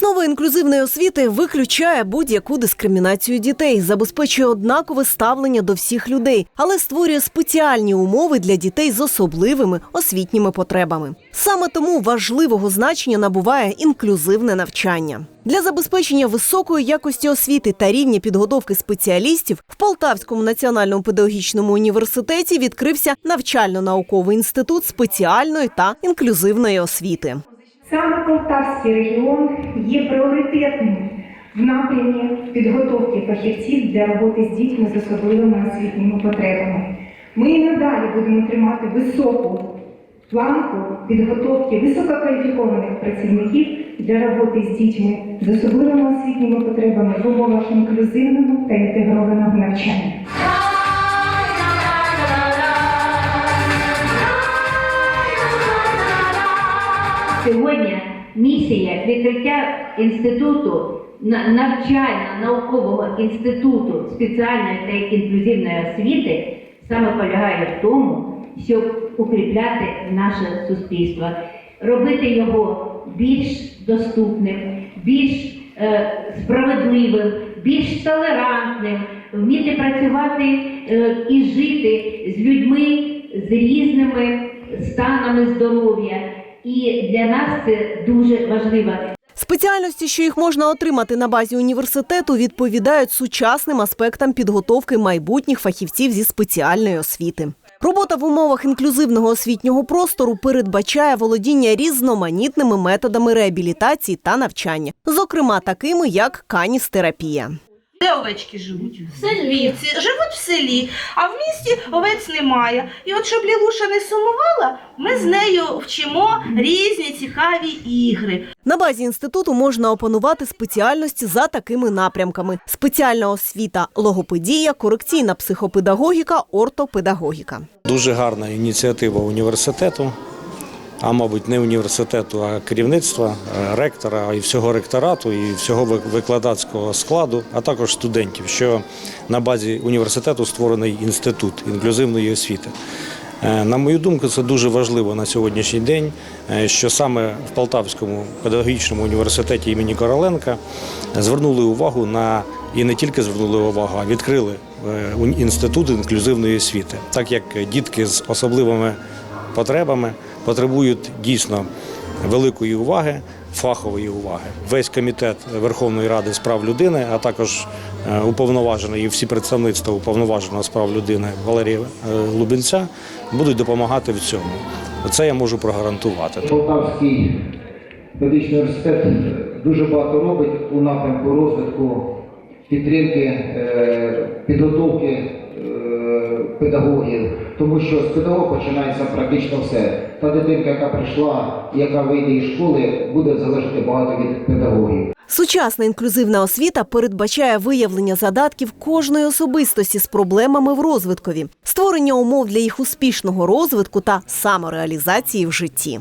Основа інклюзивної освіти виключає будь-яку дискримінацію дітей, забезпечує однакове ставлення до всіх людей, але створює спеціальні умови для дітей з особливими освітніми потребами. Саме тому важливого значення набуває інклюзивне навчання. Для забезпечення високої якості освіти та рівня підготовки спеціалістів в Полтавському національному педагогічному університеті відкрився навчально-науковий інститут спеціальної та інклюзивної освіти. Саме Полтавський регіон є пріоритетним в напрямі підготовки фахівців для роботи з дітьми з особливими освітніми потребами. Ми і надалі будемо тримати високу планку підготовки висококваліфікованих працівників для роботи з дітьми з особливими освітніми потребами в умовах інклюзивного та інтегрованого навчання. Сьогодні місія відкриття інституту на- навчально-наукового інституту спеціальної та інклюзивної освіти саме полягає в тому, щоб укріпляти наше суспільство, робити його більш доступним, більш е, справедливим, більш толерантним, вміти працювати е, і жити з людьми з різними станами здоров'я. І для нас це дуже важливо. Спеціальності, що їх можна отримати на базі університету, відповідають сучасним аспектам підготовки майбутніх фахівців зі спеціальної освіти. Робота в умовах інклюзивного освітнього простору передбачає володіння різноманітними методами реабілітації та навчання, зокрема такими як каністерапія. Де овечки живуть? В селі. Живуть в селі, а в місті овець немає. І от щоб Лілуша не сумувала, ми з нею вчимо різні цікаві ігри. На базі інституту можна опанувати спеціальності за такими напрямками: спеціальна освіта, логопедія, корекційна психопедагогіка, ортопедагогіка. Дуже гарна ініціатива університету, а мабуть, не університету, а керівництва, е, ректора і всього ректорату, і всього викладацького складу, а також студентів, що на базі університету створений інститут інклюзивної освіти. Е, На мою думку, це дуже важливо на сьогоднішній день, е, що саме в Полтавському педагогічному університеті імені Короленка звернули увагу на і не тільки звернули увагу, а відкрили інститут інклюзивної освіти, так як дітки з особливими потребами потребують дійсно великої уваги, фахової уваги. Весь комітет Верховної Ради з прав людини, а також е, уповноважений і всі представництва уповноваженого з прав людини Валерія е, Лубенця будуть допомагати в цьому. Це я можу прогарантувати. Полтавський педагогічний університет дуже багато робить у напрямку розвитку підтримки е, підготовки педагогів, тому що з педагога починається практично все. Та дитинка, яка прийшла, яка вийде із школи, буде залежати багато від педагогів. Сучасна інклюзивна освіта передбачає виявлення задатків кожної особистості з проблемами в розвиткові, створення умов для їх успішного розвитку та самореалізації в житті.